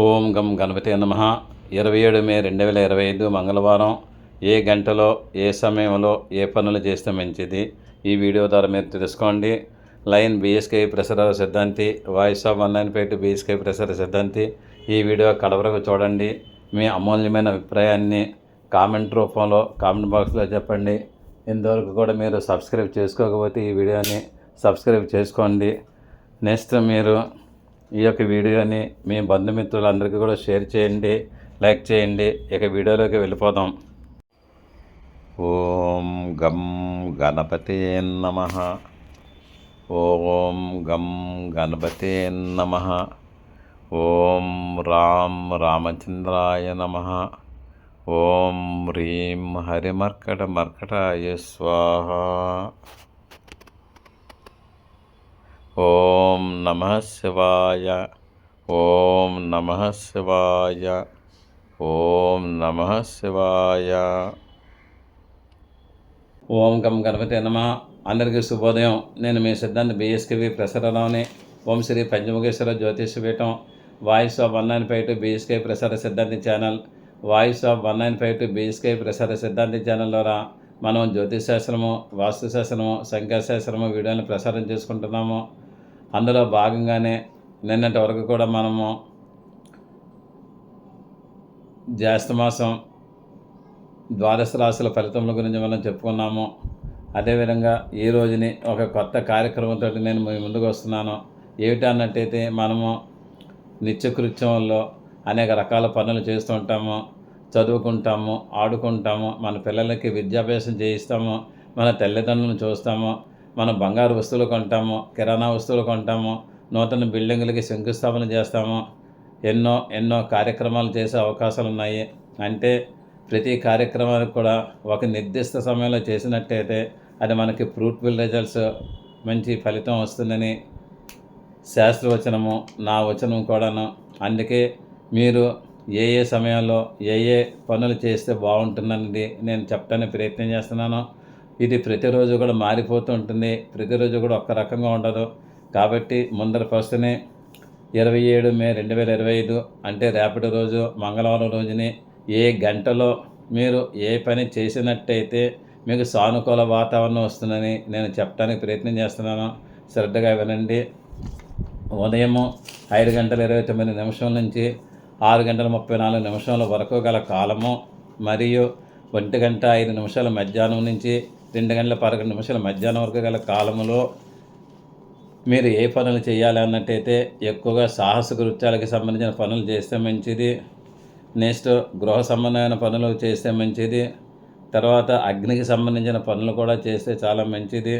ఓం గం గణపతి నమ. ఇరవై ఏడు మే రెండు వేల ఇరవై ఐదు మంగళవారం. ఏ గంటలో ఏ సమయంలో ఏ పనులు చేస్తే మంచిది? ఈ వీడియో ద్వారా మీరు తెలుసుకోండి. Line BSK Prasara Siddhanti voice of online Peta BSK Prasara Siddhanti. ఈ వీడియో కడవరకు చూడండి. మీ అమూల్యమైన అభిప్రాయాన్ని కామెంట్ రూపంలో కామెంట్ బాక్స్లో చెప్పండి. ఇంతవరకు కూడా మీరు సబ్స్క్రైబ్ చేసుకోకపోతే ఈ వీడియోని సబ్స్క్రైబ్ చేసుకోండి. నెక్స్ట్ మీరు ఈ యొక్క వీడియోని మీ బంధుమిత్రులందరికీ కూడా షేర్ చేయండి లైక్ చేయండి. ఇక వీడియోలోకి వెళ్ళిపోదాం. ఓం గం గణపతే నమ. ఓం గం గణపతే నమ. ఓం రాం రామచంద్రాయ నమ. ఓం హ్రీం హరిమర్కట మర్కటాయ స్వాహ. ఓం నమ శివాయ. ఓం నమ శివాయ. ఓం నమ శివాయ. ఓం గం గణపతి నమ. అందరికీ శుభోదయం. నేను మీ సిద్ధాంత బిఎస్కేవి ప్రసరలోని Om Shri Panchamukheshwara Jyotisha Peetham voice of one nine five two BSK ప్రసార సిద్ధాంతి channel voice of one nine five two BSK ప్రసార సిద్ధాంతి ఛానల్ ద్వారా మనం జ్యోతిష్ శాస్త్రము వాస్తుశాస్త్రము సంఖ్యాశాస్త్రము వీడియోని ప్రసారం చేసుకుంటున్నాము. అందులో భాగంగానే నిన్నటి వరకు కూడా మనము జ్యేష్ఠమాసం ద్వాదశ రాశుల ఫలితముల గురించి మనం చెప్పుకున్నాము. అదేవిధంగా ఈ రోజుని ఒక కొత్త కార్యక్రమంతో నేను మీ ముందుకు వస్తున్నాను. ఏమిటి అన్నట్టయితే మనము నిత్యకృత్యంలో అనేక రకాల పనులు చేస్తూ ఉంటాము. చదువుకుంటాము ఆడుకుంటాము మన పిల్లలకి విద్యాభ్యాసం చేయిస్తాము మన తల్లిదండ్రులను చూస్తాము మనం బంగారు వస్తువులు కొంటాము కిరాణా వస్తువులు కొంటాము నూతన బిల్డింగులకి శంకుస్థాపన చేస్తాము ఎన్నో ఎన్నో కార్యక్రమాలు చేసే అవకాశాలు ఉన్నాయి. అంటే ప్రతి కార్యక్రమానికి కూడా ఒక నిర్దిష్ట సమయంలో చేసినట్టయితే అది మనకి ఫ్రూట్ఫుల్ రిజల్ట్స్ మంచి ఫలితం వస్తుందని శాస్త్రవచనము నా వచనం కూడాను. అందుకే మీరు ఏ ఏ సమయంలో ఏ ఏ పనులు చేస్తే బాగుంటుందన్నది నేను చెప్పడానికి ప్రయత్నం చేస్తున్నాను. ఇది ప్రతిరోజు కూడా మారిపోతూ ఉంటుంది. ప్రతిరోజు కూడా ఒక్క రకంగా ఉండదు. కాబట్టి ముందర ఫస్ట్ని ఇరవై ఏడు మే రెండు వేల ఇరవై ఐదు అంటే రేపటి రోజు మంగళవారం రోజుని ఏ గంటలో మీరు ఏ పని చేసినట్టయితే మీకు సానుకూల వాతావరణం వస్తుందని నేను చెప్పడానికి ప్రయత్నం చేస్తున్నాను. శ్రద్ధగా వినండి. ఉదయము ఐదు గంటల ఇరవై తొమ్మిది నిమిషం నుంచి ఆరు గంటల ముప్పై నాలుగు నిమిషాల వరకు గల కాలము మరియు ఒంటి గంట ఐదు నిమిషాల మధ్యాహ్నం నుంచి రెండు గంటల పదకొండు నిమిషాల మధ్యాహ్నం వరకు గల కాలంలో మీరు ఏ పనులు చేయాలి అన్నట్టయితే ఎక్కువగా సాహస కృత్యాలకు సంబంధించిన పనులు చేస్తే మంచిది. నెక్స్ట్ గృహ సంబంధమైన పనులు చేస్తే మంచిది. తర్వాత అగ్నికి సంబంధించిన పనులు కూడా చేస్తే చాలా మంచిది.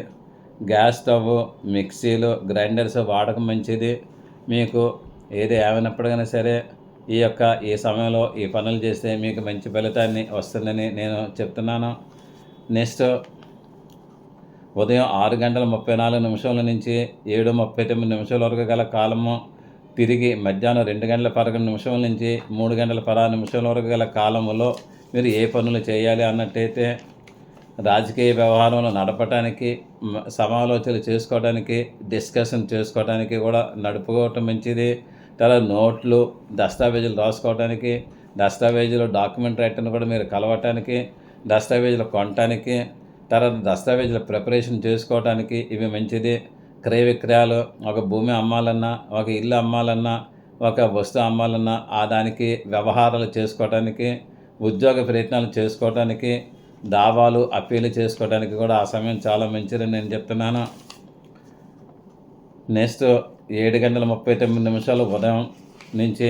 గ్యాస్ స్టవ్ మిక్సీలు గ్రైండర్స్ వాడకం మంచిది. మీకు ఏది ఏమైనప్పటికైనా సరే ఈ యొక్క ఈ సమయంలో ఈ పనులు చేస్తే మీకు మంచి ఫలితాన్ని వస్తుందని నేను చెప్తున్నాను. నెక్స్ట్ ఉదయం ఆరు గంటల ముప్పై నాలుగు నిమిషాల నుంచి ఏడు ముప్పై తొమ్మిది నిమిషాల వరకు గల కాలము తిరిగి మధ్యాహ్నం రెండు గంటల పదకొండు నిమిషాల నుంచి మూడు గంటల పదహారు నిమిషాల వరకు గల కాలంలో మీరు ఏ పనులు చేయాలి అన్నట్టయితే రాజకీయ వ్యవహారంలో నడపడానికి సమాలోచనలు చేసుకోవడానికి డిస్కషన్ చేసుకోవడానికి కూడా నడుపుకోవటం మంచిది. తర్వాత నోట్లు దస్తావేజులు రాసుకోవడానికి దస్తావేజులు డాక్యుమెంట్ రైటర్ని కూడా మీరు కలవటానికి దస్తావేజులు కొనటానికి తర్వాత దస్తావేజుల ప్రిపరేషన్ చేసుకోవడానికి ఇవి మంచిది. క్రయ విక్రయాలు ఒక భూమి అమ్మాలన్నా ఒక ఇల్లు అమ్మాలన్నా ఒక వస్తువు అమ్మాలన్నా ఆ దానికి వ్యవహారాలు చేసుకోవడానికి ఉద్యోగ ప్రయత్నాలు చేసుకోవడానికి దావాలు అప్పీలు చేసుకోవడానికి కూడా ఆ సమయం చాలా మంచిదని నేను చెప్తున్నాను. నెక్స్ట్ ఏడు గంటల ముప్పై తొమ్మిది నిమిషాలు ఉదయం నుంచి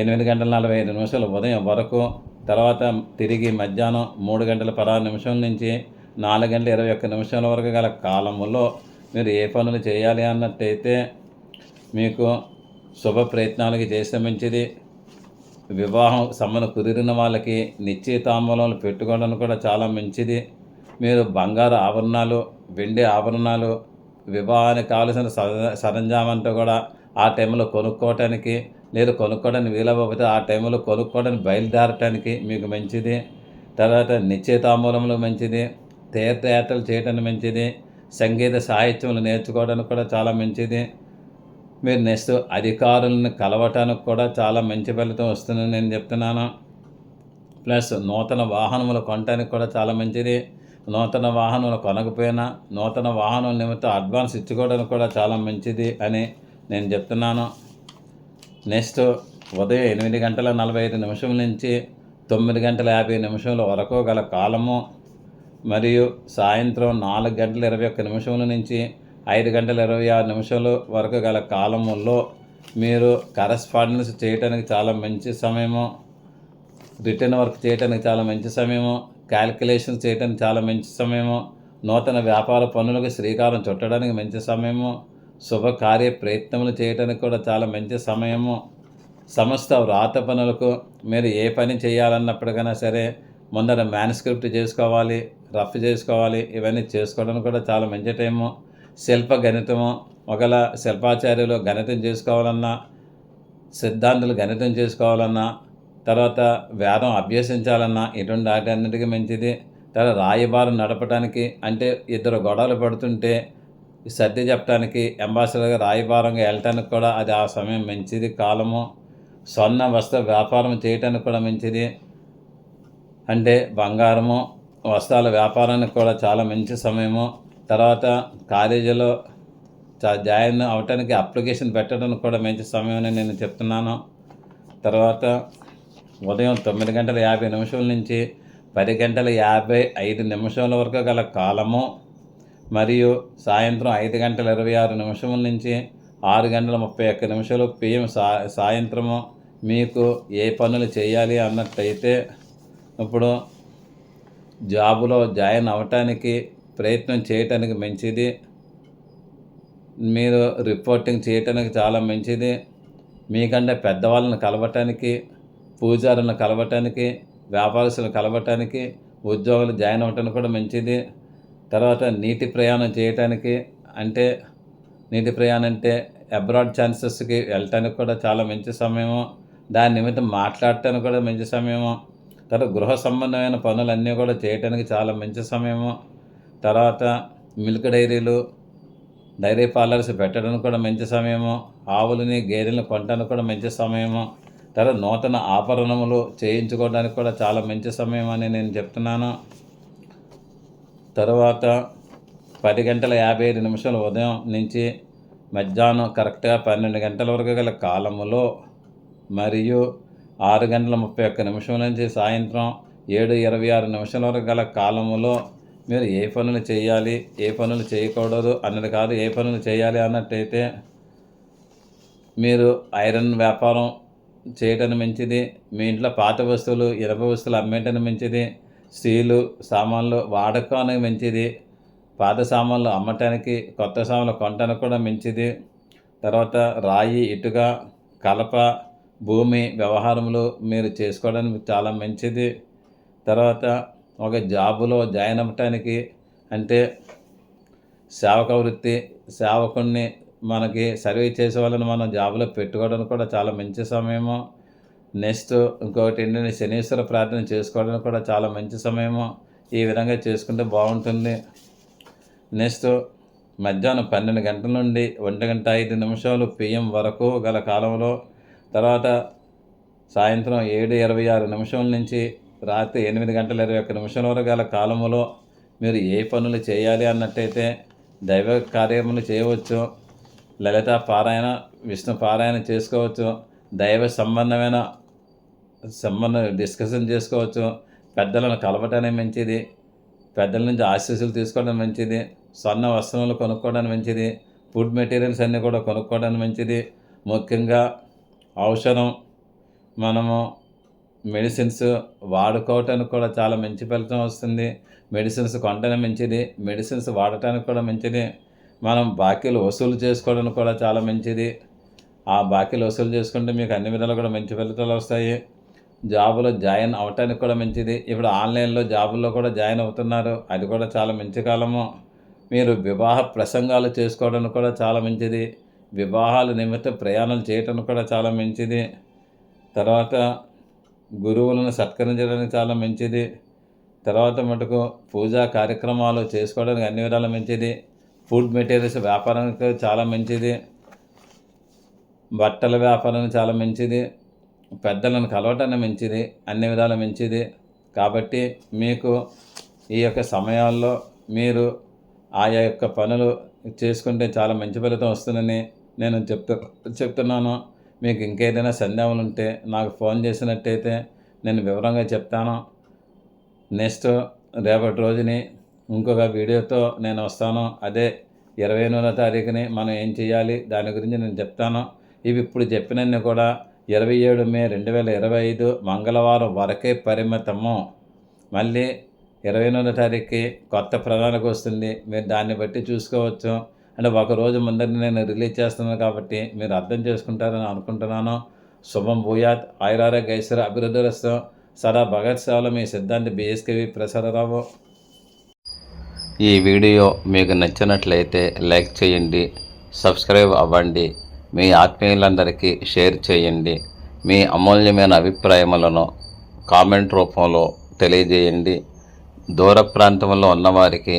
ఎనిమిది గంటల నలభై ఐదు నిమిషాలు ఉదయం వరకు తర్వాత తిరిగి మధ్యాహ్నం మూడు గంటల పదహారు నిమిషం నుంచి నాలుగు గంటల ఇరవై ఒక్క నిమిషాల వరకు గల కాలంలో మీరు ఏ పనులు చేయాలి అన్నట్టయితే మీకు శుభ ప్రయత్నాలకి చేస్తే మంచిది. వివాహం సంబంధం కుదిరిన వాళ్ళకి నిశ్చితాంబూలాలు పెట్టుకోవడం కూడా చాలా మంచిది. మీరు బంగారు ఆభరణాలు వెండి ఆభరణాలు వివాహానికి కావలసిన సర సరంజామంతా కూడా ఆ టైంలో కొనుక్కోవటానికి లేదు కొనుక్కోవడానికి వీలవ్వకపోతే ఆ టైంలో కొనుక్కోవడానికి బయలుదేరటానికి మీకు మంచిది. తర్వాత నిశ్చితాంబూలంలో మంచిది. తీర్థయాత్రలు చేయడం మంచిది. సంగీత సాహిత్యములు నేర్చుకోవడానికి కూడా చాలా మంచిది. మీరు నెక్స్ట్ అధికారులను కలవటానికి కూడా చాలా మంచి ఫలితం వస్తుందని నేను చెప్తున్నాను. ప్లస్ నూతన వాహనములు కొనడానికి కూడా చాలా మంచిది. నూతన వాహనములు కొనకపోయినా నూతన వాహనం నిమిత్తం అడ్వాన్స్ ఇచ్చుకోవడానికి కూడా చాలా మంచిది అని నేను చెప్తున్నాను. నెక్స్ట్ ఉదయం ఎనిమిది గంటల నలభై ఐదు నిమిషం నుంచి తొమ్మిది గంటల యాభై నిమిషముల వరకు గల కాలము మరియు సాయంత్రం నాలుగు గంటల ఇరవై ఒక్క నిమిషముల నుంచి ఐదు గంటల ఇరవై ఆరు నిమిషాల వరకు గల కాలములో మీరు కరస్పాండెన్స్ చేయడానికి చాలా మంచి సమయము రిటర్న్ వర్క్ చేయడానికి చాలా మంచి సమయము క్యాల్కులేషన్స్ చేయడానికి చాలా మంచి సమయము నూతన వ్యాపార పనులకు శ్రీకారం చుట్టడానికి మంచి సమయము శుభకార్య ప్రయత్నములు చేయడానికి కూడా చాలా మంచి సమయము. సమస్త వ్రాత పనులకు మీరు ఏ పని చేయాలన్నప్పటికైనా సరే ముందర మ్యాన్స్క్రిప్ట్ చేసుకోవాలి రఫ్ చేసుకోవాలి ఇవన్నీ చేసుకోవడానికి కూడా చాలా మంచి టైము శిల్ప గణితము ఒకవేళ శిల్పాచార్యులు గణితం చేసుకోవాలన్నా సిద్ధాంతులు గణితం చేసుకోవాలన్నా తర్వాత వేదం అభ్యసించాలన్నా ఇటువంటి వాటి అన్నిటికీ మంచిది. తర్వాత రాయబారం నడపడానికి అంటే ఇద్దరు గొడవలు పడుతుంటే సర్ది చెప్పడానికి అంబాసిడర్గా రాయబారంగా వెళ్ళటానికి కూడా అది ఆ సమయం మంచిది. కాలము స్వర్ణ వస్త్ర వ్యాపారం చేయటానికి కూడా మంచిది. అంటే బంగారము వస్త్రాల వ్యాపారానికి కూడా చాలా మంచి సమయము. తర్వాత కాలేజీలో చా- జాయిన్ అవటానికి అప్లికేషన్ పెట్టడానికి కూడా మంచి సమయం అని నేను చెప్తున్నాను. తర్వాత ఉదయం తొమ్మిది గంటల యాభై నిమిషాల నుంచి పది గంటల యాభై ఐదు నిమిషాల వరకు గల కాలము మరియు సాయంత్రం ఐదు గంటల ఇరవై ఆరు నిమిషముల నుంచి ఆరు గంటల ముప్పై ఒక్క నిమిషాలు పిఎం సా సాయంత్రము మీకు ఏ పనులు చేయాలి అన్నట్టయితే ఇప్పుడు జాబులో జాయిన్ అవ్వటానికి ప్రయత్నం చేయటానికి మంచిది. మీరు రిపోర్టింగ్ చేయటానికి చాలా మంచిది. మీకంటే పెద్దవాళ్ళని కలవటానికి పూజారులను కలవటానికి వ్యాపారస్తులను కలవటానికి ఉద్యోగులు జాయిన్ అవ్వటానికి కూడా మంచిది. తర్వాత నీటి ప్రయాణం చేయటానికి అంటే నీటి ప్రయాణం అంటే అబ్రాడ్ ఛాన్సెస్కి వెళ్ళటానికి కూడా చాలా మంచి సమయము. దాని నిమిత్తం మాట్లాడటానికి కూడా మంచి సమయము. తర్వాత గృహ సంబంధమైన పనులన్నీ కూడా చేయటానికి చాలా మంచి సమయము. తర్వాత మిల్క్ డైరీలు డైరీ పార్లర్స్ పెట్టడానికి కూడా మంచి సమయము. ఆవులని గేదెలను కొనడానికి కూడా మంచి సమయము. తర్వాత నూతన ఆభరణములు చేయించుకోవడానికి కూడా చాలా మంచి సమయం అని నేను చెప్తున్నాను. తర్వాత పది గంటల యాభై ఐదు నిమిషాల ఉదయం నుంచి మధ్యాహ్నం కరెక్ట్గా పన్నెండు గంటల వరకు గల కాలములో మరియు ఆరు గంటల ముప్పై ఒక్క నిమిషం నుంచి సాయంత్రం ఏడు ఇరవై ఆరు నిమిషాల వరకు గల కాలములో మీరు ఏ పనులు చేయాలి ఏ పనులు చేయకూడదు అన్నది కాదు ఏ పనులు చేయాలి అన్నట్టయితే మీరు ఐరన్ వ్యాపారం చేయటం మంచిది మీ ఇంట్లో పాత వస్తువులు ఇనప వస్తువులు అమ్మేయటం మంచిది స్టీలు సామాన్లు వాడకానికి మంచిది పాత సామాన్లు అమ్మటానికి కొత్త సామాన్లు కొనటానికి కూడా మంచిది తర్వాత రాయి ఇటుక కలప భూమి వ్యవహారములు మీరు చేసుకోవడానికి చాలా మంచిది. తర్వాత ఒక జాబులో జాయిన్ అవ్వటానికి అంటే సేవక వృత్తి సేవకుడిని మనకి సర్వీస్ చేసే వాళ్ళని మనం జాబులో పెట్టుకోవడానికి కూడా చాలా మంచి సమయము. నెక్స్ట్ ఇంకొకటి ఏంటంటే శనీశ్వర ప్రార్థన చేసుకోవడానికి కూడా చాలా మంచి సమయము. ఈ విధంగా చేసుకుంటే బాగుంటుంది. నెక్స్ట్ మధ్యాహ్నం పన్నెండు గంటల నుండి ఒంటి గంట ఐదు నిమిషాలు పిఎం వరకు గల కాలంలో తర్వాత సాయంత్రం ఏడు ఇరవై ఆరు నిమిషం నుంచి రాత్రి ఎనిమిది గంటల ఇరవై ఒక్క నిమిషాల వరకు గల కాలంలో మీరు ఏ పనులు చేయాలి అన్నట్టయితే దైవ కార్యములు చేయవచ్చు. లలిత పారాయణ విష్ణు పారాయణ చేసుకోవచ్చు. దైవ సంబంధమైన సంబంధం డిస్కషన్ చేసుకోవచ్చు. పెద్దలను కలవటానికి మంచిది. పెద్దల నుంచి ఆశీస్సులు తీసుకోవడం మంచిది. స్వర్ణ వస్త్రములు కొనుక్కోవడం మంచిది. ఫుడ్ మెటీరియల్స్ అన్నీ కూడా కొనుక్కోవడానికి మంచిది. ముఖ్యంగా ఔషధం మనము మెడిసిన్స్ వాడుకోవటానికి కూడా చాలా మంచి ఫలితం వస్తుంది. మెడిసిన్స్ కొనడానికి మంచిది. మెడిసిన్స్ వాడటానికి కూడా మంచిది. మనం బాకీలు వసూలు చేసుకోవడానికి కూడా చాలా మంచిది. ఆ బాకీలు వసూలు చేసుకుంటే మీకు అన్ని విధాలు కూడా మంచి ఫలితాలు వస్తాయి. జాబులో జాయిన్ అవటానికి కూడా మంచిది. ఇప్పుడు ఆన్లైన్లో జాబుల్లో కూడా జాయిన్ అవుతున్నారు. అది కూడా చాలా మంచి కాలము. మీరు వివాహ ప్రసంగాలు చేసుకోవడానికి కూడా చాలా మంచిది. వివాహాల నిమిత్తం ప్రయాణాలు చేయటం కూడా చాలా మంచిది. తర్వాత గురువులను సత్కరించడానికి చాలా మంచిది. తర్వాత మటుకు పూజా కార్యక్రమాలు చేసుకోవడానికి అన్ని విధాలు మంచిది. ఫుడ్ మెటీరియల్స్ వ్యాపారానికి చాలా మంచిది. బట్టల వ్యాపారం చాలా మంచిది. పెద్దలను కలవటాన్ని మంచిది. అన్ని విధాల మంచిది. కాబట్టి మీకు ఈ యొక్క సమయాల్లో మీరు ఆయా యొక్క పనులు చేసుకుంటే చాలా మంచి ఫలితం వస్తుందని నేను చెప్తా చెప్తున్నాను మీకు ఇంకేదైనా సందేహాలు ఉంటే నాకు ఫోన్ చేసినట్టయితే నేను వివరంగా చెప్తాను. నెక్స్ట్ రేపటి రోజుని ఇంకొక వీడియోతో నేను వస్తాను. అదే ఇరవై ఎనిమిదో తారీఖుని మనం ఏం చేయాలి? దాని గురించి నేను చెప్తాను. ఇవి ఇప్పుడు చెప్పినన్ని కూడా ఇరవై ఏడు మే రెండు వేల ఇరవై ఐదు మంగళవారం వరకే పరిమితము. మళ్ళీ ఇరవై ఎనిమిదో తారీఖుకి కొత్త ప్రణాళిక వస్తుంది. మీరు దాన్ని బట్టి చూసుకోవచ్చు. అంటే ఒక రోజు ముందర నేను రిలీజ్ చేస్తున్నాను కాబట్టి మీరు అర్థం చేసుకుంటారని అనుకుంటున్నాను. శుభం భూయాత్ ఆయురారోగ్య ఐశ్వర్య అభివృద్ధి రస్తం సదా భగత్ సేవలో మీ సిద్ధాంతి బిఎస్కేవి ప్రసాదరావు ఈ వీడియో మీకు నచ్చినట్లయితే లైక్ చేయండి సబ్స్క్రైబ్ అవ్వండి మీ ఆత్మీయులందరికీ షేర్ చేయండి మీ అమూల్యమైన అభిప్రాయములను కామెంట్ రూపంలో తెలియజేయండి. దూర ప్రాంతంలో ఉన్నవారికి